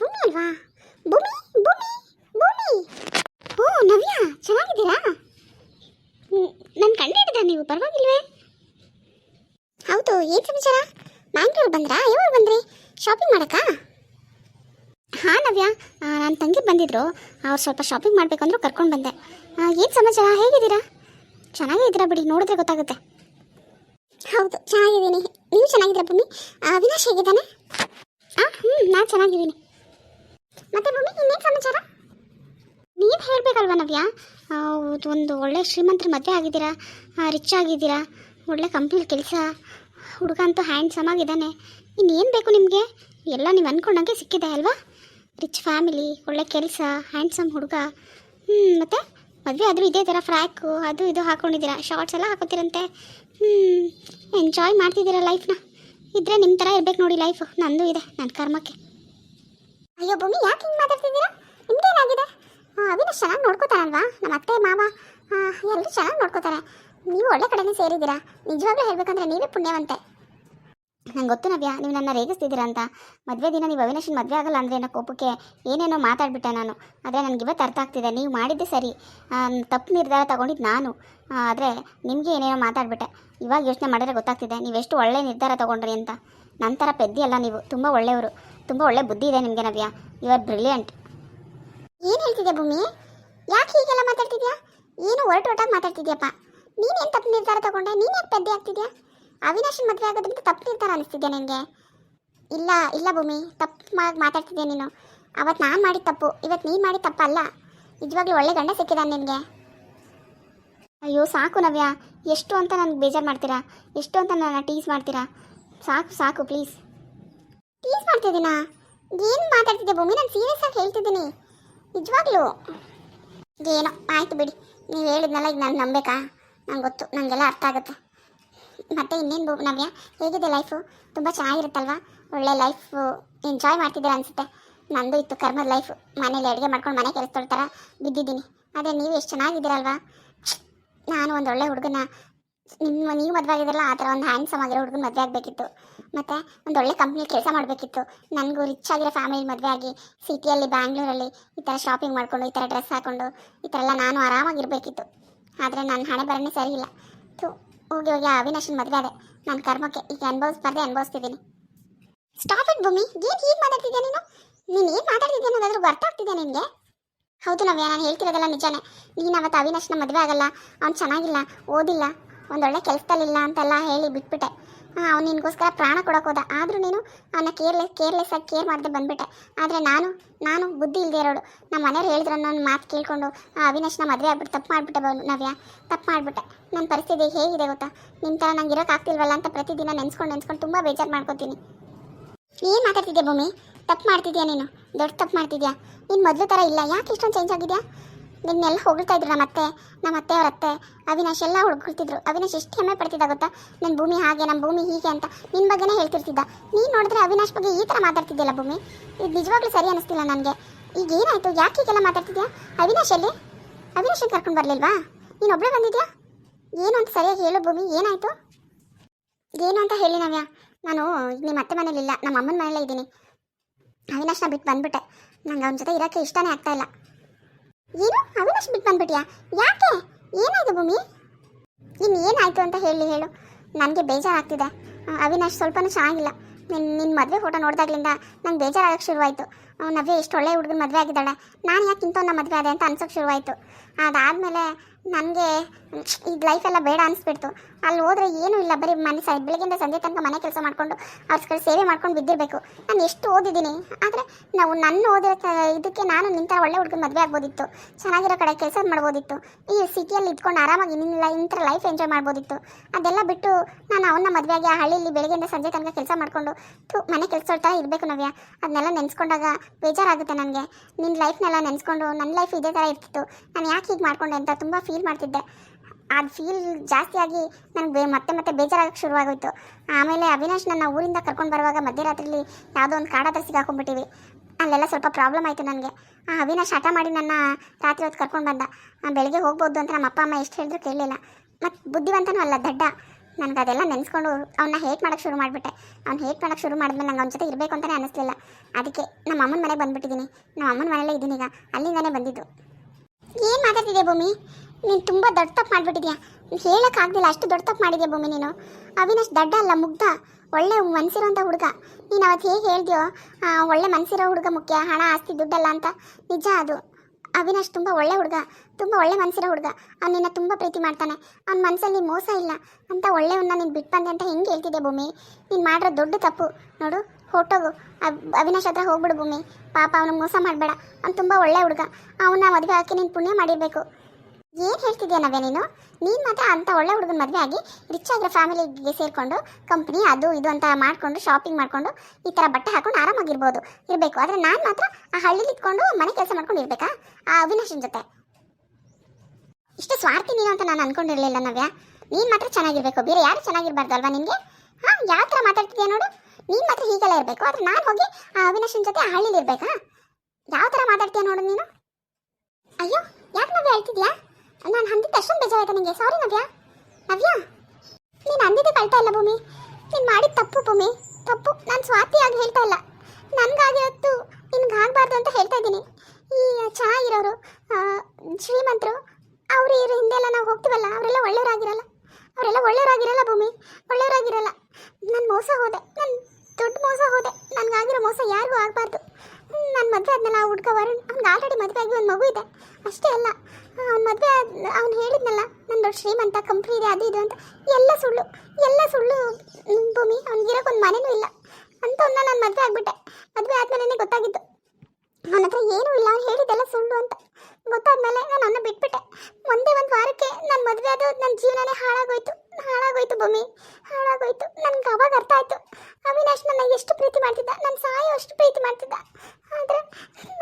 ಭೂಮಿ ಅಲ್ವಾ? ಭೂಮಿ ಭೂಮಿ ಭೂಮಿ. ಓ, ನವ್ಯ, ಚೆನ್ನಾಗಿದ್ದೀರಾ? ನನ್ನ ಕಂಡು ಹಿಡಿದ ನೀವು, ಪರವಾಗಿಲ್ವೇ? ಹೌದು, ಏನು ಸಮಾಚಾರ? ಬ್ಯಾಂಗ್ಳೂರ್ ಬಂದ್ರಾ? ಯಾವಾಗ ಬಂದ್ರಿ? ಶಾಪಿಂಗ್ ಮಾಡಕ್ಕಾ? ಹಾಂ, ನವ್ಯ. ನನ್ನ ತಂಗಿ ಬಂದಿದ್ರು. ಅವ್ರು ಸ್ವಲ್ಪ ಶಾಪಿಂಗ್ ಮಾಡಬೇಕಂದ್ರೂ ಕರ್ಕೊಂಡು ಬಂದೆ. ಏನು ಸಮಾಚಾರ? ಹೇಗಿದ್ದೀರಾ? ಚೆನ್ನಾಗಿದ್ದೀರಾ ಬಿಡಿ, ನೋಡಿದ್ರೆ ಗೊತ್ತಾಗುತ್ತೆ. ಹೌದು, ಚೆನ್ನಾಗಿದ್ದೀನಿ. ನೀವು ಚೆನ್ನಾಗಿದ್ದೀರಾ ಭೂಮಿ? ಅವಿನಾಶ್ ಹೇಗಿದ್ದಾನೆ? ಹಾಂ ಹ್ಞೂ ನಾನು ಚೆನ್ನಾಗಿದ್ದೀನಿ. ಮತ್ತೆ ಭೂಮಿ ಇನ್ನೇನು ಸಮಾಚಾರ? ನೀವು ಹೇಳಬೇಕಲ್ವ ನವ್ಯ? ಒಂದು ಒಳ್ಳೆ ಶ್ರೀಮಂತರ ಮದುವೆ ಆಗಿದ್ದೀರಾ? ರಿಚ್ ಆಗಿದ್ದೀರಾ? ಒಳ್ಳೆ ಕಂಪ್ನಿಲಿ ಕೆಲಸ? ಹುಡುಗ ಅಂತೂ ಹ್ಯಾಂಡ್ಸಮ್ ಆಗಿದ್ದಾನೆ. ಇನ್ನೇನು ಬೇಕು ನಿಮಗೆ? ಎಲ್ಲ ನೀವು ಅಂದ್ಕೊಂಡಂಗೆ ಸಿಕ್ಕಿದೆ ಅಲ್ವಾ? ರಿಚ್ ಫ್ಯಾಮಿಲಿ ಒಳ್ಳೆ ಕೆಲಸ ಹ್ಯಾಂಡ್ಸಮ್ ಹುಡುಗ. ಹ್ಞೂ ಮತ್ತು ಮದುವೆ ಆದರೂ ಇದೇ ಥರ ಫ್ರ್ಯಾಕು ಅದು ಇದು ಹಾಕ್ಕೊಂಡಿದ್ದೀರಾ ಶಾರ್ಟ್ಸ್ ಎಲ್ಲ ಹಾಕೋತಿರಂತೆ. ಹ್ಞೂ ಎಂಜಾಯ್ ಮಾಡ್ತಿದ್ದೀರಾ ಲೈಫ್ನ ಇದ್ರೆ ನಿಮ್ಮ ಥರ ಇರಬೇಕು ನೋಡಿ ಲೈಫು ನಂದು ಇದೆ ನನ್ನ ಕರ್ಮಕ್ಕೆ. ಅಯ್ಯೋ, ಭೂಮಿ, ಯಾಕೆ ಹಿಂಗೆ ಮಾತಾಡ್ತಿದ್ದೀರಾ? ನಿಮ್ಗೇನಾಗಿದೆ ಅವಿನಾಶ್ ಚೆನ್ನಾಗಿ ನೋಡ್ಕೋತಾರಲ್ವಾ ನಮ್ಮ ಅತ್ತೆ, ಮಾವ ಎಲ್ಲರೂ ಚೆನ್ನಾಗಿ ನೋಡ್ಕೋತಾರೆ. ನೀವು ಒಳ್ಳೆ ಕಡೆನೇ ಸೇರಿದ್ದೀರಾ? ನಿಜವಾಗ್ಲೂ ಹೇಳ್ಬೇಕಂದ್ರೆ ನೀವೇ ಪುಣ್ಯವಂತೆ. ನಂಗೆ ಗೊತ್ತು ನವ್ಯ, ನೀವು ನನ್ನ ರೇಗಿಸ್ತಿದ್ದೀರಾ ಅಂತ. ಮದುವೆ ದಿನ ನೀವು ಅವಿನಾಶನ್ ಮದುವೆ ಆಗಲ್ಲ ಅಂದರೆ ಏನೋ ಕೋಪಕ್ಕೆ ಏನೇನೋ ಮಾತಾಡ್ಬಿಟ್ಟೆ ನಾನು. ಆದರೆ ನನಗೆ ಇವತ್ತು ಅರ್ಥ ಆಗ್ತಿದೆ, ನೀವು ಮಾಡಿದ್ದೆ ಸರಿ. ತಪ್ಪು ನಿರ್ಧಾರ ತಗೊಂಡಿದ್ದು ನಾನು. ಆದರೆ ನಿಮಗೆ ಏನೇನೋ ಮಾತಾಡ್ಬಿಟ್ಟೆ. ಇವಾಗ ಯೋಚನೆ ಮಾಡಿದ್ರೆ ಗೊತ್ತಾಗ್ತಿದೆ, ನೀವೆಷ್ಟು ಒಳ್ಳೆ ನಿರ್ಧಾರ ತಗೊಂಡ್ರಿ ಅಂತ. ನಂತರ ಪೆದ್ದಿ ಅಲ್ಲ ನೀವು, ತುಂಬ ಒಳ್ಳೆಯವರು. ತುಂಬ ಒಳ್ಳೆ ಬುದ್ಧಿ ಇದೆ ನಿಮಗೆ, ನವ್ಯ. ಯು ಆರ್ ಬ್ರಿಲಿಯಂಟ್ ಏನು ಹೇಳ್ತಿದ್ಯಾ ಭೂಮಿ? ಯಾಕೆ ಹೀಗೆಲ್ಲ ಮಾತಾಡ್ತಿದ್ಯಾ? ಏನು ಒರಟು ಒಟ್ಟಾಗಿ ಮಾತಾಡ್ತಿದ್ಯಪ್ಪ. ನೀನೇನು ತಪ್ಪು ನಿರ್ಧಾರ ತಗೊಂಡೆ? ಯಾಕೆ ಪೆದ್ದೆ ಆಗ್ತಿದ್ಯಾ ಅವಿನಾಶನ್ ಮದುವೆ ಆಗೋದ್ರಿಂದ ತಪ್ಪು ನಿರ್ಧಾರ ಅನಿಸ್ತಿದ್ಯಾ ನಿನಗೆ? ಇಲ್ಲ ಇಲ್ಲ ಭೂಮಿ. ತಪ್ಪು ಮಾಡಿ ಮಾತಾಡ್ತಿದ್ಯಾ ನೀನು? ಅವತ್ತು ನಾನು ಮಾಡಿದ ತಪ್ಪು. ಇವತ್ತು ನೀನು ಮಾಡಿದ ತಪ್ಪಲ್ಲ. ನಿಜವಾಗ್ಲೂ ಒಳ್ಳೆ ಗಂಡ ಸಿಕ್ಕಿದಾನೆ ನಿನಗೆ. ಅಯ್ಯೋ, ಸಾಕು ನವ್ಯ. ಎಷ್ಟು ಅಂತ ನನಗೆ ಬೇಜಾರು ಮಾಡ್ತೀರಾ? ಎಷ್ಟು ಅಂತ ನನ್ನ ಟೀಸ್ ಮಾಡ್ತೀರಾ? ಸಾಕು ಸಾಕು ಪ್ಲೀಸ್ ಟೀಸ್ ಮಾಡ್ತಿದ್ದೀನಾ? ಏನು ಮಾತಾಡ್ತಿದ್ದೆ ಭೂಮಿ? ನಾನು ಸೀರಿಯಸ್ ಆಗಿ ಹೇಳ್ತಿದ್ದೀನಿ. ನಿಜವಾಗ್ಲೂ. ಏನೋ, ಆಯ್ತು ಬಿಡಿ. ನೀವು ಹೇಳಿದ್ನಲ್ಲ, ಈಗ ನಾನು ನಂಬೇಕಾ? ನಂಗೆ ಗೊತ್ತು ನನಗೆಲ್ಲ ಅರ್ಥ ಆಗುತ್ತೆ. ಮತ್ತೆ ಇನ್ನೇನು ಬೂ ನವ್ಯ, ಹೇಗಿದೆ ಲೈಫು ತುಂಬ ಚೆನ್ನಾಗಿರುತ್ತಲ್ವಾ? ಒಳ್ಳೆ ಲೈಫು ಎಂಜಾಯ್ ಮಾಡ್ತಿದ್ದೀರ ಅನಿಸುತ್ತೆ. ನಂದು ಇತ್ತು ಕರ್ಮದ ಲೈಫು ಮನೇಲಿ ಅಡುಗೆ ಮಾಡ್ಕೊಂಡು ಮನೆ ಕೆಲಸ ತೊಳ್ತಾರ ಬಿದ್ದಿದ್ದೀನಿ. ಅದೇ ನೀವು ಎಷ್ಟು ಚೆನ್ನಾಗಿದ್ದೀರಲ್ವಾ? ನಾನು ಒಂದು ಒಳ್ಳೆ ಹುಡುಗನ ನಿಮ್ಮ ನೀವು ಮದುವೆ ಆಗಿದ್ರಲ್ಲ, ಆ ಥರ ಒಂದು ಹ್ಯಾಂಡ್ಸಮ್ ಆಗಿರೋ ಹುಡುಗನ ಮದುವೆ ಆಗಬೇಕಿತ್ತು. ಮತ್ತು ಒಂದು ಒಳ್ಳೆ ಕಂಪ್ನಿಲಿ ಕೆಲಸ ಮಾಡಬೇಕಿತ್ತು. ನನಗೂ ರಿಚ್ ಆಗಿರೋ ಫ್ಯಾಮಿಲಿ ಮದುವೆ ಆಗಿ ಸಿಟಿಯಲ್ಲಿ ಬ್ಯಾಂಗ್ಳೂರಲ್ಲಿ ಈ ಥರ ಶಾಪಿಂಗ್ ಮಾಡಿಕೊಂಡು, ಈ ಥರ ಡ್ರೆಸ್ ಹಾಕೊಂಡು, ಈ ಥರ ಎಲ್ಲ ನಾನು ಆರಾಮಾಗಿರಬೇಕಿತ್ತು. ಆದರೆ ನನ್ನ ಹಣೆ ಬರನೇ ಸರಿ ಇಲ್ಲ. ಥೂ, ಹೋಗಿ ಹೋಗಿ ಅವಿನಾಶನ ಮದುವೆ ಅದೇ ನನ್ನ ಕರ್ಮಕ್ಕೆ ಈಗ ಅನುಭವಿಸ್ಬಾರ್ದೆ ಅನುಭವಿಸ್ತಿದ್ದೀನಿ. ಸ್ಟಾಪ್ ಇಟ್ ಭೂಮಿ! ಏನು ಹೀಗೆ ಮಾತಾಡ್ತಿದ್ಯಾ ನೀನು? ನೀನು ಏನು ಮಾತಾಡ್ತಿದ್ಯಾ? ಅನ್ನೋದಾದ್ರೂ ಅರ್ಥ ಆಗ್ತಿದ್ಯಾ ನಿನಗೆ? ಹೌದು ನವ್ಯ, ನಾನು ಹೇಳ್ತಿರೋದೆಲ್ಲ ನಿಜಾನೇ. ನೀನು ಅವತ್ತು ಅವಿನಾಶ್ನ ಮದುವೆ ಆಗಲ್ಲ, ಅವ್ನು ಚೆನ್ನಾಗಿಲ್ಲ, ಓದಿಲ್ಲ ಒಂದೊಳ್ಳೆ ಕೆಲಸದಲ್ಲಿಲ್ಲ ಅಂತೆಲ್ಲ ಹೇಳಿ ಬಿಟ್ಬಿಟ್ಟೆ. ಅವ್ನು ನಿನಗೋಸ್ಕರ ಪ್ರಾಣ ಕೊಡೋಕೆ ಹೋದ. ಆದರೂ ನೀನು ಅವನ ಕೇರ್ಲೆಸ್ ಕೇರ್ಲೆಸ್ ಆಗಿ ಕೇರ್ ಮಾಡದೆ ಬಂದ್ಬಿಟ್ಟೆ. ಆದರೆ ನಾನು ನಾನು ಬುದ್ಧಿ ಇಲ್ಲದೆ ಇರೋಳು. ನಮ್ಮ ಮನೆಯವ್ರು ಹೇಳಿದ್ರು ಅನ್ನೋ ಮಾತು ಕೇಳ್ಕೊಂಡು, ಆ, ಅವಿನಾಶ್ನ ಮದುವೆ ಆಗ್ಬಿಟ್ಟು ತಪ್ಪು ಮಾಡಿಬಿಟ್ಟೆ ಬಂದು ನವ್ಯ. ತಪ್ಪು ಮಾಡಿಬಿಟ್ಟೆ. ನನ್ನ ಪರಿಸ್ಥಿತಿ ಹೇಗಿದೆ ಗೊತ್ತಾ? ನಿಮ್ಮ ಥರ ನಂಗೆ ಇರೋಕ್ಕಾಗ್ತಿಲ್ವಲ್ಲ ಅಂತ ಪ್ರತಿದಿನ ನೆನ್ಸ್ಕೊಂಡು ನೆನ್ಸ್ಕೊಂಡು ತುಂಬ ಬೇಜಾರು ಮಾಡ್ಕೊತೀನಿ. ಏನು ಮಾತಾಡ್ತಿದ್ಯಾ ಭೂಮಿ? ತಪ್ಪು ಮಾಡ್ತಿದ್ಯಾ ನೀನು? ದೊಡ್ಡ ತಪ್ಪು ಮಾಡ್ತಿದ್ಯಾ? ನೀನು ಮೊದಲು ಥರ ಇಲ್ಲ. ಯಾಕೆ ಇಷ್ಟೊಂದು ಚೇಂಜ್ ಆಗಿದ್ಯಾ? ನಿನ್ನೆಲ್ಲ ಹೊಗಳ್ತಾ ಇದ್ರು ನಮ್ಮ ಅತ್ತೆ ನಮ್ಮ ಅತ್ತೆ ಅವ್ರ ಅತ್ತೆ. ಅವಿನಾಶ್ ಎಲ್ಲ ಹೊಗಳ್ತಿದ್ರು ಅವಿನಾಶ್ ಎಷ್ಟು ಹೆಮ್ಮೆ ಪಡ್ತಿದ್ದ ಗೊತ್ತಾ? ನನ್ನ ಭೂಮಿ ಹಾಗೆ ನಮ್ಮ ಭೂಮಿ ಹೀಗೆ ಅಂತ ನಿನ್ನ ಬಗ್ಗೆನೇ ಹೇಳ್ತಿರ್ತಿದ್ದ. ನೀನು ನೋಡಿದ್ರೆ ಅವಿನಾಶ್ ಬಗ್ಗೆ ಈ ಥರ ಮಾತಾಡ್ತಿದ್ದಿಲ್ಲ ಭೂಮಿ? ಇದು ನಿಜವಾಗ್ಲೂ ಸರಿ ಅನ್ನಿಸ್ತಿಲ್ಲ ನನಗೆ. ಈಗ ಏನಾಯಿತು? ಯಾಕೆ ಹೀಗೆಲ್ಲ ಮಾತಾಡ್ತಿದ್ಯಾ? ಅವಿನಾಶ್ ಎಲ್ಲಿ? ಅವಿನಾಶನ್ ಕರ್ಕೊಂಡು ಬರಲಿಲ್ವಾ? ನೀನು ಒಬ್ಬಳೇ ಬಂದಿದ್ಯಾ? ಏನು ಅಂತ ಸರಿಯಾಗಿ ಹೇಳು ಭೂಮಿ, ಏನಾಯಿತು? ಏನು ಅಂತ ಹೇಳಿ ನವ್ಯ. ನಾನು ನಿಮ್ಮ ಅತ್ತೆ ಮನೇಲಿಲ್ಲ ನಮ್ಮ ಅಮ್ಮನ ಮನೇಲೇ ಇದ್ದೀನಿ. ಅವಿನಾಶ್ನ ಬಿಟ್ಟು ಬಂದ್ಬಿಟ್ಟೆ. ನಂಗೆ ಅವನ ಜೊತೆ ಇರೋಕ್ಕೆ ಇಷ್ಟನೇ ಆಗ್ತಾ ಇಲ್ಲ. ಏನು? ಅವಿನಾಶ್ ಬಿಟ್ಟು ಬಂದ್ಬಿಟ್ಯಾ? ಯಾಕೆ? ಏನಾಯ್ತು ಭೂಮಿ? ಇನ್ನು ಏನಾಯ್ತು ಅಂತ ಹೇಳಿ ಹೇಳು. ನನಗೆ ಬೇಜಾರಾಗ್ತಿದೆ. ಅವಿನಾಶ್ ಸ್ವಲ್ಪನೂ ಚೆನ್ನಾಗಿಲ್ಲ. ನಿನ್ನ ನಿನ್ನ ಮದುವೆ ಫೋಟೋ ನೋಡಿದಾಗ್ಲಿಂದ ನಂಗೆ ಬೇಜಾರಾಗಕ್ಕೆ ಶುರುವಾಯಿತು. ನವ್ಯ ಎಷ್ಟು ಒಳ್ಳೆ ಹುಡುಗನ ಮದುವೆ ಆಗಿದ್ದಾಳೆ. ನಾನು ಯಾಕೆ ಇಂಥವ್ನ ಮದುವೆ ಆದೆ ಅಂತ ಅನ್ಸೋಕೆ ಶುರುವಾಯಿತು. ಅದಾದಮೇಲೆ ನನಗೆ ಈಗ ಲೈಫೆಲ್ಲ ಬೇಡ ಅನಿಸ್ಬಿಡ್ತು. ಅಲ್ಲಿ ಹೋದ್ರೆ ಏನೂ ಇಲ್ಲ, ಬರೀ ಮನೆ ಸ ಬೆಳಗ್ಗೆಯಿಂದ ಸಂಜೆ ತನಕ ಮನೆ ಕೆಲಸ ಮಾಡಿಕೊಂಡು ಅವ್ರ ಸೇವೆ ಮಾಡ್ಕೊಂಡು ಬಿದ್ದಿರಬೇಕು. ನಾನು ಎಷ್ಟು ಓದಿದ್ದೀನಿ? ಆದರೆ ನಾವು ನನ್ನ ಓದಿರೋ ಇದಕ್ಕೆ ನಾನು ನಿಂತ ಒಳ್ಳೆ ಹುಡುಗನ ಮದುವೆ ಆಗ್ಬೋದಿತ್ತು. ಚೆನ್ನಾಗಿರೋ ಕಡೆ ಕೆಲಸ ಮಾಡ್ಬೋದಿತ್ತು. ಈ ಸಿಟಿಯಲ್ಲಿ ಇದ್ಕೊಂಡು ಆರಾಮಾಗಿ ನಿನ್ನ ಇಂಥ ಲೈಫ್ ಎಂಜಾಯ್ ಮಾಡ್ಬೋದಿತ್ತು. ಅದೆಲ್ಲ ಬಿಟ್ಟು ನಾನು ಅವನ್ನ ಮದುವೆಯಾಗಿ ಆ ಹಳ್ಳಿಲಿ ಬೆಳಗ್ಗೆಯಿಂದ ಸಂಜೆ ತನಕ ಕೆಲಸ ಮಾಡಿಕೊಂಡು ಮನೆ ಕೆಲಸ ಥರ ಇರಬೇಕು ನವ್ಯ. ಅದನ್ನೆಲ್ಲ ನೆನೆಸ್ಕೊಂಡಾಗ ಬೇಜಾರಾಗುತ್ತೆ ನನಗೆ. ನಿನ್ನ ಲೈಫ್ನೆಲ್ಲ ನೆನೆಸ್ಕೊಂಡು ನನ್ನ ಲೈಫ್ ಇದೇ ಥರ ಇರ್ತಿತ್ತು. ನಾನು ಯಾಕೆ ಹೀಗೆ ಮಾಡ್ಕೊಂಡೆ ಅಂತ ತುಂಬ ಫೀಲ್ ಮಾಡ್ತಿದ್ದೆ. ಅದು ಫೀಲ್ ಜಾಸ್ತಿಯಾಗಿ ನನಗೆ ಮತ್ತೆ ಮತ್ತೆ ಬೇಜಾರಾಗಕ್ಕೆ ಶುರುವಾಗೋಯ್ತು. ಆಮೇಲೆ ಅವಿನಾಶ್ ನನ್ನ ಊರಿಂದ ಕರ್ಕೊಂಡು ಬರುವಾಗ ಮಧ್ಯರಾತ್ರಿಲಿ ಯಾವುದೋ ಒಂದು ಕಾಡ ಹತ್ರ ಸಿಗಾಕೊಂಡ್ಬಿಟ್ಟಿವಿ. ಅಲ್ಲೆಲ್ಲ ಸ್ವಲ್ಪ ಪ್ರಾಬ್ಲಮ್ ಆಯಿತು ನನಗೆ. ಆ ಅವಿನಾಶ್ ಹಠ ಮಾಡಿ ನನ್ನ ರಾತ್ರಿ ಹೊತ್ತು ಕರ್ಕೊಂಡು ಬಂದ. ಬೆಳಗ್ಗೆ ಹೋಗ್ಬೋದು ಅಂತ ನಮ್ಮ ಅಪ್ಪ ಅಮ್ಮ ಎಷ್ಟು ಹೇಳಿದ್ರು ಕೇಳಲಿಲ್ಲ. ಮತ್ತು ಬುದ್ಧಿವಂತನೂ ಅಲ್ಲ, ದಡ್ಡ. ನನಗೆ ಅದೆಲ್ಲ ನೆನೆಸ್ಕೊಂಡು ಅವನ್ನ ಹೇಟ್ ಮಾಡೋಕ್ಕೆ ಶುರು ಮಾಡಿಬಿಟ್ಟೆ. ಅವ್ನು ಹೇಟ್ ಮಾಡೋಕ್ಕೆ ಶುರು ಮಾಡಿದ್ಮೇಲೆ ನಂಗೆ ಅವನ ಜೊತೆ ಇರಬೇಕು ಅಂತಲೇ ಅನಿಸ್ಲಿಲ್ಲ. ಅದಕ್ಕೆ ನಮ್ಮ ಅಮ್ಮನ ಮನೆಗೆ ಬಂದುಬಿಟ್ಟಿದ್ದೀನಿ ನಮ್ಮ ಅಮ್ಮನ ಮನೇಲೇ ಇದ್ದೀನಿ ಈಗ. ಅಲ್ಲಿಂದಾನೇ ಬಂದಿದ್ದು. ಏನು ಮಾತಾಡ್ತಿದ್ಯಾ ಭೂಮಿ? ನೀನು ತುಂಬ ದೊಡ್ಡ ತಪ್ಪು ಮಾಡಿಬಿಟ್ಟಿದ್ಯಾ? ಹೇಳೋಕ್ಕಾಗ್ದಿಲ್ಲ ಅಷ್ಟು ದೊಡ್ಡ ತಪ್ಪು ಮಾಡಿದ್ಯಾ ಭೂಮಿ ನೀನು? ಅವಿನಷ್ಟು ದಡ್ಡ ಅಲ್ಲ, ಮುಗ್ಧ? ಒಳ್ಳೆ ಮನಸ್ಸಿರೋಂಥ ಹುಡುಗ. ನೀನು ಅವತ್ತು ಹೇಗೆ ಹೇಳ್ದೋ ಒಳ್ಳೆ ಮನಸ್ಸಿರೋ ಹುಡುಗ ಮುಖ್ಯ, ಹಣ, ಆಸ್ತಿ, ದುಡ್ಡಲ್ಲ ಅಂತ. ನಿಜ ಅದು. ಅವಿನಾಶ್ ತುಂಬ ಒಳ್ಳೆ ಹುಡುಗ, ತುಂಬ ಒಳ್ಳೆ ಮನಸ್ಸಿರೋ ಹುಡುಗ. ನಿನ್ನ ತುಂಬ ಪ್ರೀತಿ ಮಾಡ್ತಾನೆ. ಅವ್ನ ಮನಸ್ಸಲ್ಲಿ ಮೋಸ ಇಲ್ಲ. ಅಂತ ಒಳ್ಳೆಯವನ್ನ ನೀನು ಬಿಟ್ಟು ಬಂದೆ ಅಂತ ಹೆಂಗೆ ಹೇಳ್ತಿದ್ದೆ ಭೂಮಿ? ನೀನು ಮಾಡಿರೋ ದೊಡ್ಡ ತಪ್ಪು. ನೋಡು ಹೊಟ್ಟೋಗು ಅವ್- ಅವಿನಾಶ್ ಹತ್ರ ಹೋಗ್ಬಿಡು ಭೂಮಿ. ಪಾಪ ಅವನು ಮೋಸ ಮಾಡಬೇಡ. ಅವ್ನು ತುಂಬ ಒಳ್ಳೆ ಹುಡುಗ. ಅವನ್ನ ಮದುವೆ ಹಾಕಿ ನೀನು ಪುಣ್ಯ ಮಾಡಿರಬೇಕು. ಏನು ಹೇಳ್ತಿದ್ಯಾ ನವ್ಯ ನೀನು? ನೀನು ಮಾತ್ರ ಅಂಥ ಒಳ್ಳೆ ಹುಡುಗನ ಮದುವೆ ಆಗಿ ರಿಚ್ ಆಗಿರೋ ಫ್ಯಾಮಿಲಿಗೆ ಸೇರಿಕೊಂಡು ಕಂಪ್ನಿ ಅದು ಇದು ಅಂತ ಮಾಡಿಕೊಂಡು ಶಾಪಿಂಗ್ ಮಾಡಿಕೊಂಡು ಈ ಥರ ಬಟ್ಟೆ ಹಾಕೊಂಡು ಆರಾಮಾಗಿರ್ಬೋದು, ಇರಬೇಕು. ಆದರೆ ನಾನು ಮಾತ್ರ ಆ ಹಳ್ಳಿಲಿ ಇಟ್ಕೊಂಡು ಮನೆ ಕೆಲಸ ಮಾಡ್ಕೊಂಡು ಇರಬೇಕಾ? ಆ ಅವಿನಾಶನ ಜೊತೆ. ಇಷ್ಟು ಸ್ವಾರ್ಥಿ ನೀನು ಅಂತ ನಾನು ಅಂದ್ಕೊಂಡಿರಲಿಲ್ಲ ನವ್ಯ. ನೀನು ಮಾತ್ರ ಚೆನ್ನಾಗಿರ್ಬೇಕು. ಬೇರೆ ಯಾರು ಚೆನ್ನಾಗಿರ್ಬಾರ್ದು ಅಲ್ವಾ ನಿನಗೆ? ಹಾಂ, ಯಾವ ಥರ ಮಾತಾಡ್ತಿದ್ಯಾ ನೋಡು? ನೀನು ಮಾತ್ರ ಹೀಗೆಲ್ಲ ಇರಬೇಕು. ಆದರೆ ನಾನು ಹೋಗಿ ಆ ಅವಿನಾಶನ ಜೊತೆ ಆ ಹಳ್ಳಿಲಿ ಇರಬೇಕಾ? ಯಾವ ಥರ ಮಾತಾಡ್ತೀಯಾ ನೋಡು ನೀನು? ಅಯ್ಯೋ, ಯಾಕೆ ನವ್ಯ ಹೇಳ್ತಿದ್ಯಾ? ನಾನು ಅಂದಿದ್ದು ಅಷ್ಟೊಂದು ಬೇಜಾರಾಯ್ತಾ ನಿಮಗೆ ಸಾರಿ ನವ್ಯ. ನವ್ಯ, ನೀನು ಅಂದಿದ್ದೆ ಕಳ್ತಾ ಇಲ್ಲ ಭೂಮಿ. ನೀನು ಮಾಡಿದ ತಪ್ಪು ಭೂಮಿ. ತಪ್ಪು. ನಾನು ಸ್ವಾತಿಯಾಗಿ ಹೇಳ್ತಾ ಇಲ್ಲ. ನನಗಾಗಿರೋದು ನಿನ್ಗೆ ಆಗಬಾರ್ದು ಅಂತ ಹೇಳ್ತಾ ಇದ್ದೀನಿ. ಈ ಚೆನ್ನಾಗಿರೋರು ಶ್ರೀಮಂತರು, ಅವರು ಇವ್ರ ಹಿಂದೆಲ್ಲ ನಾವು ಹೋಗ್ತೀವಲ್ಲ, ಅವರೆಲ್ಲ ಒಳ್ಳೆಯವರಾಗಿರಲ್ಲ. ಅವರೆಲ್ಲ ಒಳ್ಳೆಯವರಾಗಿರಲ್ಲ ಭೂಮಿ. ಒಳ್ಳೆಯವರಾಗಿರಲ್ಲ. ನಾನು ಮೋಸ ಹೋದೆ. ನಾನು ದೊಡ್ಡ ಮೋಸ ಹೋದೆ. ನನಗಾಗಿರೋ ಮೋಸ ಯಾರಿಗೂ ಆಗಬಾರ್ದು. ನಾನು ಮದುವೆ ಆದ್ಮೇಲೆ ಆ ಹುಡ್ಗ ವರುಣ್, ಅವ್ನಿಗೆ ಆಲ್ರೆಡಿ ಮದುವೆ ಆಗಿ ಒಂದು ಮಗು ಇದೆ. ಅಷ್ಟೇ ಅಲ್ಲ. ಮದುವೆ ಅವ್ನು ಹೇಳಿದ್ನಲ್ಲ ನನ್ನ ದೊಡ್ಡ ಶ್ರೀಮಂತ, ಕಂಪ್ನಿ ಇದೆ, ಅದು ಇದು ಅಂತ. ಎಲ್ಲ ಸುಳ್ಳು ಎಲ್ಲ ಸುಳ್ಳು ಭೂಮಿ ಅವ್ನಿಗಿರೋಕೆ ಒಂದು ಮನೆನೂ ಇಲ್ಲ. ಅಂತ ಅವ್ನ ನಾನು ಮದುವೆ ಆಗಿಬಿಟ್ಟೆ. ಮದುವೆ ಆದ್ಮೇಲೆ ಗೊತ್ತಾಗಿತ್ತು ಅವನ ಹತ್ರ ಏನೂ ಇಲ್ಲ, ಅವ್ನು ಹೇಳಿದ್ದೆಲ್ಲ ಸುಳ್ಳು ಅಂತ. ಗೊತ್ತಾದ್ಮೇಲೆ ನಾನು ಅವನ್ನ ಬಿಟ್ಬಿಟ್ಟೆ. ಒಂದೇ ಒಂದು ವಾರಕ್ಕೆ ನನ್ನ ಮದುವೆ ಅದು ನನ್ನ ಜೀವನನೇ ಹಾಳಾಗೋಯ್ತು. ಹಾಳಾಗೋಯ್ತು ಭೂಮಿ. ಹಾಳಾಗೋಯ್ತು. ನನ್ಗೆ ಅವಾಗ ಅರ್ಥ ಆಯ್ತು. ಅವಿನಾಶ್ ನನ್ನ ಎಷ್ಟು ಪ್ರೀತಿ ಮಾಡ್ತಿದ್ದ. ನನ್ನ ಸಾಯೋ ಅಷ್ಟು ಪ್ರೀತಿ ಮಾಡ್ತಿದ್ದ. ಆದರೆ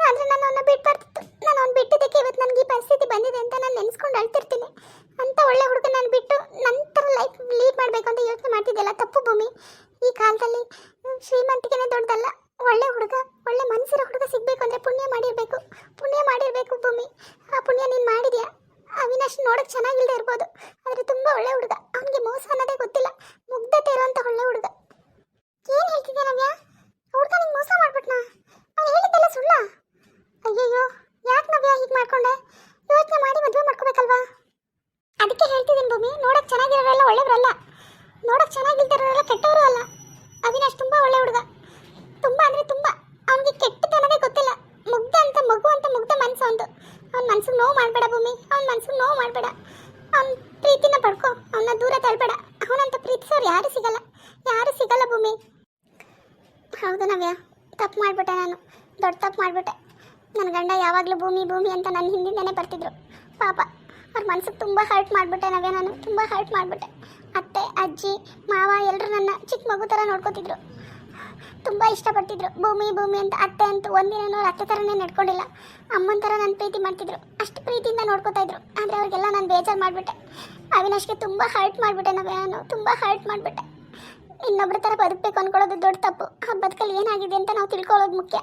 ಆದರೆ ನಾನು ಅವನ್ನ ಬಿಟ್ಬಾರ್ದಿತ್ತು ನಾನು ಅವ್ನು ಬಿಟ್ಟಿದ್ದಕ್ಕೆ ಇವತ್ತು ನನಗೆ ಈ ಪರಿಸ್ಥಿತಿ ಬಂದಿದೆ ಅಂತ ನಾನು ನೆನೆಸ್ಕೊಂಡು ಅಳ್ತಿರ್ತೀನಿ. ಅಂತ ಒಳ್ಳೆ ಹುಡುಗ ನಾನು ಬಿಟ್ಟು ನಂತರ ಲೈಫ್ ಲೀಡ್ ಮಾಡಬೇಕು ಅಂತ ಯೋಚನೆ ಮಾಡ್ತಿದ್ದೆಲ್ಲ ತಪ್ಪು ಭೂಮಿ. ಈ ಕಾಲದಲ್ಲಿ ಶ್ರೀಮಂತಿಕೆನೇ ದೊಡ್ಡದಲ್ಲ. ಒಳ್ಳೆ ಹುಡುಗ, ಒಳ್ಳೆ ಮನಸ್ಸಿರೋ ಹುಡುಗ ಸಿಗ್ಬೇಕು ಅಂದ್ರೆ ಪುಣ್ಯ ಮಾಡಿರಬೇಕು. ಪುಣ್ಯ ಮಾಡಿರಬೇಕು ಭೂಮಿ. ಆ ಪುಣ್ಯ ನೀನು ಮಾಡಿದ್ಯಾ? ಅವಿನಾಶ್ ನೋಡಕ್ ಚೆನ್ನಾಗಿಲ್ಲದೆ ಇರ್ಬೋದು. ಆದರೆ ತುಂಬಾ ಒಳ್ಳೆ ಹುಡುಗ. ಅವನಿಗೆ ಮೋಸ ಅನ್ನೋದೇ ಗೊತ್ತಿಲ್ಲ. ಮುಗ್ಧತೆ ಇರುವಂತ ಒಳ್ಳೆ ಹುಡುಗ. ಏನ್ ಹೇಳ್ತಿದ್ಯಾ ನವ್ಯ? ಹುಡುಗ ನಿಂಗೆ ಮೋಸ ಮಾಡ್ಬಿಟ್ನಾ? ಅವ್ನು ಹೇಳಿದ್ದೆಲ್ಲ ಸುಳ್ಳ? ಅಯ್ಯಯ್ಯೋ, ಯಾಕೆ ನವ್ಯ ಹೀಗೆ ಮಾಡ್ಕೊಂಡೆ? ಯೋಚನೆ ಮಾಡಿ ಮದುವೆ ಮಾಡ್ಕೋಬೇಕಲ್ವಾ? ಅದಕ್ಕೆ ಹೇಳ್ತಿದ್ದೀನಿ ಭೂಮಿ. ನೋಡಕ್ ಚೆನ್ನಾಗಿರೋರೆಲ್ಲ ಒಳ್ಳೆಯವರಲ್ಲ ನೋಡಕ್ ಚೆನ್ನಾಗಿಲ್ದಿರೋರೆಲ್ಲ ಕೆಟ್ಟವರು ಅಲ್ಲ ಅವಿನಾಶ್ ತುಂಬಾ ಒಳ್ಳೆ ಹುಡುಗ ತುಂಬಾ ಅಂದ್ರೆ ತುಂಬಾ ಅವನಿಗೆ ಕೆಟ್ಟತನದೇ ಗೊತ್ತಿಲ್ಲ ಮುಗ್ಧ ಅಂತ ಮಗು ಅಂತ ಮುಗ್ಧ ಮನ್ಸು ಒಂದು ಅವ್ನ ಮನ್ಸಿಗೆ ನೋವು ಮಾಡಬೇಡ ಭೂಮಿ ಅವ್ನ ಮನ್ಸಿಗೆ ನೋವು ಮಾಡಬೇಡ ಅವ್ನ ಪ್ರೀತಿನ ಪಡ್ಕೊ ಅವನ್ನ ದೂರ ತಳ್ಬೇಡ ಅವನಂತ ಪ್ರೀತಿಸೋರು ಯಾರು ಸಿಗಲ್ಲ ಯಾರು ಸಿಗಲ್ಲ ಭೂಮಿ ಹೌದು ನವ್ಯ ತಪ್ಪು ಮಾಡಿಬಿಟ್ಟೆ ನಾನು ದೊಡ್ಡ ತಪ್ಪು ಮಾಡಿಬಿಟ್ಟೆ ನನ್ನ ಗಂಡ ಯಾವಾಗಲೂ ಭೂಮಿ ಭೂಮಿ ಅಂತ ನನ್ನ ಹಿಂದಿಂದನೇ ಬರ್ತಿದ್ರು. ಪಾಪ, ಅವ್ರ ಮನ್ಸಿಗೆ ತುಂಬ ಹರ್ಟ್ ಮಾಡಿಬಿಟ್ಟೆ ನಾವೇ ನಾನು, ತುಂಬ ಹರ್ಟ್ ಮಾಡಿಬಿಟ್ಟೆ. ಅತ್ತೆ, ಅಜ್ಜಿ, ಮಾವ ಎಲ್ಲರೂ ನನ್ನ ಚಿಕ್ಕ ಮಗು ಥರ ನೋಡ್ಕೋತಿದ್ರು. ತುಂಬ ಇಷ್ಟಪಡ್ತಿದ್ರು. ಭೂಮಿ ಭೂಮಿ ಅಂತ, ಅತ್ತೆ ಅಂತೂ ಒಂದಿನ ಅತ್ತೆ ಥರನೇ ನಡ್ಕೊಂಡಿಲ್ಲ. ಅಮ್ಮನ ಥರ ನನ್ನ ಪ್ರೀತಿ ಮಾಡ್ತಿದ್ರು. ಅಷ್ಟು ಪ್ರೀತಿಯಿಂದ ನೋಡ್ಕೋತಾ ಇದ್ರು. ಆದರೆ ಅವ್ರಿಗೆಲ್ಲ ನಾನು ಬೇಜಾರು ಮಾಡಿಬಿಟ್ಟೆ. ಅವಿನಾಶ್ಗೆ ತುಂಬ ಹರ್ಟ್ ಮಾಡಿಬಿಟ್ಟೆ ನಾವೇ ನಾನು, ತುಂಬ ಹರ್ಟ್ ಮಾಡಿಬಿಟ್ಟೆ. ಇನ್ನೊಬ್ರ ಥರ ಬದುಕಬೇಕು ಅಂದ್ಕೊಳ್ಳೋದು ದೊಡ್ಡ ತಪ್ಪು. ಆ ಬದುಕಲ್ಲಿ ಏನಾಗಿದೆ ಅಂತ ನಾವು ತಿಳ್ಕೊಳ್ಳೋದು ಮುಖ್ಯ.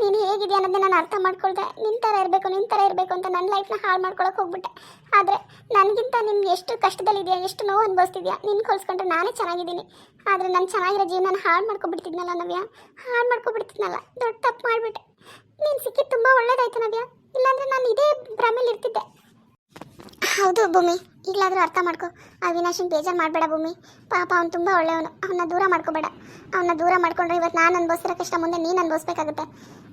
ನೀನು ಹೇಗಿದೆ ಅನ್ನೋದನ್ನ ನಾನು ಅರ್ಥ ಮಾಡ್ಕೊಳ್ದೆ. ನಿನ್ನ ಥರ ಇರಬೇಕು ನಿನ್ನ ಥರ ಇರಬೇಕು ಅಂತ ನನ್ನ ಲೈಫ್ನ ಹಾಳು ಮಾಡ್ಕೊಳಕ್ಕೆ ಹೋಗ್ಬಿಟ್ಟೆ. ಆದರೆ ನನಗಿಂತ ನಿಮ್ಗೆ ಎಷ್ಟು ಕಷ್ಟದಲ್ಲಿದೆಯಾ, ಎಷ್ಟು ನೋವು ಅನುಭವಿಸ್ತಿದ್ಯಾ ನಿನ್ನ ಹೋಲಿಸ್ಕೊಂಡ್ರೆ ನಾನೇ ಚೆನ್ನಾಗಿದ್ದೀನಿ. ಆದರೆ ನಾನು ಚೆನ್ನಾಗಿರೋ ಜೀವನ ಹಾಳು ಮಾಡ್ಕೊಬಿಡ್ತಿದ್ನಲ್ಲ ನವ್ಯ? ಹಾಳು ಮಾಡ್ಕೊಬಿಡ್ತಿದ್ನಲ್ಲ, ದೊಡ್ಡ ತಪ್ಪು ಮಾಡಿಬಿಟ್ಟೆ. ನೀನು ಸಿಕ್ಕಿದ್ದು ತುಂಬ ಒಳ್ಳೇದಾಯ್ತು ನವ್ಯ. ಇಲ್ಲಾಂದರೆ ನಾನು ಇದೇ ಭ್ರಮೆಲಿ ಇರ್ತಿದ್ದೆ. ಹೌದು ಭೂಮಿ. ಈಗಲಾದರೂ ಅರ್ಥ ಮಾಡ್ಕೊ. ಅವಿನಾಶನ್ ಬೇಜಾರು ಮಾಡಬೇಡ ಭೂಮಿ. ಪಾಪ ಅವ್ನು ತುಂಬ ಒಳ್ಳೆಯವನು. ಅವನ್ನ ದೂರ ಮಾಡ್ಕೋಬೇಡ. ಅವನ್ನ ದೂರ ಮಾಡ್ಕೊಂಡ್ರೆ ಇವತ್ತು ನಾನು ಅನ್ಭವಿಸಿರೋ ಕಷ್ಟ ಮುಂದೆ ನೀನು ಅನ್ಭವಿಸ್ಬೇಕಾಗುತ್ತೆ.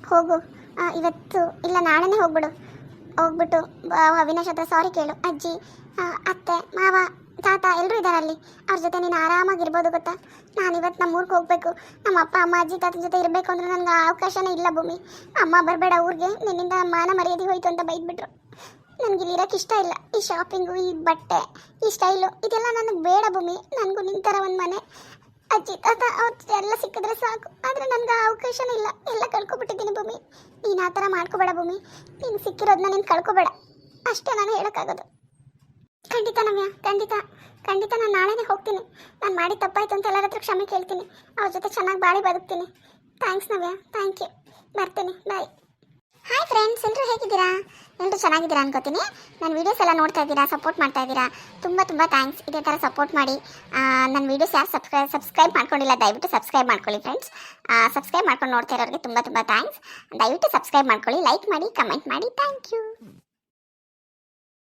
ಹೋಗು. ಇವತ್ತು ಇಲ್ಲ ನಾಳೆನೇ ಹೋಗ್ಬಿಡು. ಹೋಗ್ಬಿಟ್ಟು ಆ, ಅವಿನಾಶ್ ಹತ್ರ ಸಾರಿ ಕೇಳು. ಅಜ್ಜಿ ಅತ್ತೆ ಮಾವ ತಾತ ಎಲ್ಲರೂ ಇದ್ದಾರೆ ಅಲ್ಲಿ. ಅವ್ರ ಜೊತೆ ನೀನು ಆರಾಮಾಗಿರ್ಬೋದು ಗೊತ್ತಾ? ನಾನು ಇವತ್ತು ನಮ್ಮ ಊರಿಗೆ ಹೋಗಬೇಕು. ನಮ್ಮ ಅಪ್ಪ ಅಮ್ಮ ಅಜ್ಜಿ ತಾತನ ಜೊತೆ ಇರಬೇಕು ಅಂದ್ರೆ ನನಗೆ ಆ ಅವಕಾಶನೇ ಇಲ್ಲ ಭೂಮಿ. ಅಮ್ಮ ಬರಬೇಡ ಊರಿಗೆ. ನಿನ್ನಿಂದ ಮಾನ ಮರ್ಯಾದೆ ಹೋಯ್ತು ಅಂತ ಬೈದ್ಬಿಟ್ರು. ನನಗೆ ಇಲ್ಲಿ ಇರೋಕ್ಕೆ ಇಷ್ಟ ಇಲ್ಲ. ಈ ಶಾಪಿಂಗು ಈ ಬಟ್ಟೆ, ಈ ಸ್ಟೈಲು ಇದೆಲ್ಲ ನನಗೆ ಬೇಡ ಭೂಮಿ. ನನಗೂ ನಿನ್ನ ಥರ ಒಂದು ಮನೆ. ಅಜ್ಜಿ, ತಾತ, ಅವ್ರು ಎಲ್ಲ ಸಿಕ್ಕಿದ್ರೆ ಸಾಕು. ಆದರೆ ನನಗೆ ಆ ಅವಕಾಶನೇ ಇಲ್ಲ. ಎಲ್ಲ ಕಳ್ಕೊಬಿಟ್ಟಿದ್ದೀನಿ ಭೂಮಿ. ನೀನು ಆ ಥರ ಮಾಡ್ಕೋಬೇಡ ಭೂಮಿ. ನೀನು ಸಿಕ್ಕಿರೋದನ್ನ ನೀನು ಕಳ್ಕೊಬೇಡ. ಅಷ್ಟೇ ನಾನು ಹೇಳೋಕ್ಕಾಗೋದು. ಖಂಡಿತ ನಮ್ಯ ಖಂಡಿತ. ಖಂಡಿತ ನಾನು ನಾಳೆನೇ ಹೋಗ್ತೀನಿ. ನಾನು ಮಾಡಿ ತಪ್ಪಾಯ್ತು ಅಂತ ಎಲ್ಲರ ಹತ್ರ ಕ್ಷಮೆ ಕೇಳ್ತೀನಿ. ಅವ್ರ ಜೊತೆ ಚೆನ್ನಾಗಿ ಬಾಳಿ ಬದುಕ್ತೀನಿ. ಥ್ಯಾಂಕ್ಸ್ ನವ್ಯ. ಥ್ಯಾಂಕ್ ಯು ಬರ್ತೀನಿ. ಬಾಯ್ ಫ್ರೆಂಡ್ಸ್ ಎಲ್ಲರೂ ಹೇಗಿದ್ದೀರಾ? ಎಲ್ಲರೂ ಚೆನ್ನಾಗಿದ್ದೀರಾ ಅನ್ಕೋತೀನಿ. ನನ್ನ ವೀಡಿಯೋಸ್ ಎಲ್ಲ ನೋಡ್ತಾ ಇದ್ದೀರಾ ಸಪೋರ್ಟ್ ಮಾಡ್ತಾ ಇದ್ದೀರಾ? ತುಂಬ ತುಂಬ ಥ್ಯಾಂಕ್ಸ್ ಇದೇ ಥರ ಸಪೋರ್ಟ್ ಮಾಡಿ. ನನ್ನ ವೀಡಿಯೋಸ್ ಯಾರು ಸಬ್ಸ್ಕ್ರೈಬ್ ಸಬ್ಸ್ಕ್ರೈಬ್ ಮಾಡ್ಕೊಂಡಿಲ್ಲ, ದಯವಿಟ್ಟು ಸಬ್ಸ್ಕ್ರೈಬ್ ಮಾಡ್ಕೊಳ್ಳಿ ಫ್ರೆಂಡ್ಸ್ ಸಬ್ಸ್ಕ್ರೈಬ್ ಮಾಡ್ಕೊಂಡು ನೋಡ್ತಾ ಇರೋರಿಗೆ ತುಂಬ ತುಂಬ ಥ್ಯಾಂಕ್ಸ್ ದಯವಿಟ್ಟು ಸಬ್ಸ್ಕ್ರೈಬ್ ಮಾಡ್ಕೊಳ್ಳಿ ಲೈಕ್ ಮಾಡಿ ಕಮೆಂಟ್ ಮಾಡಿ. Thank you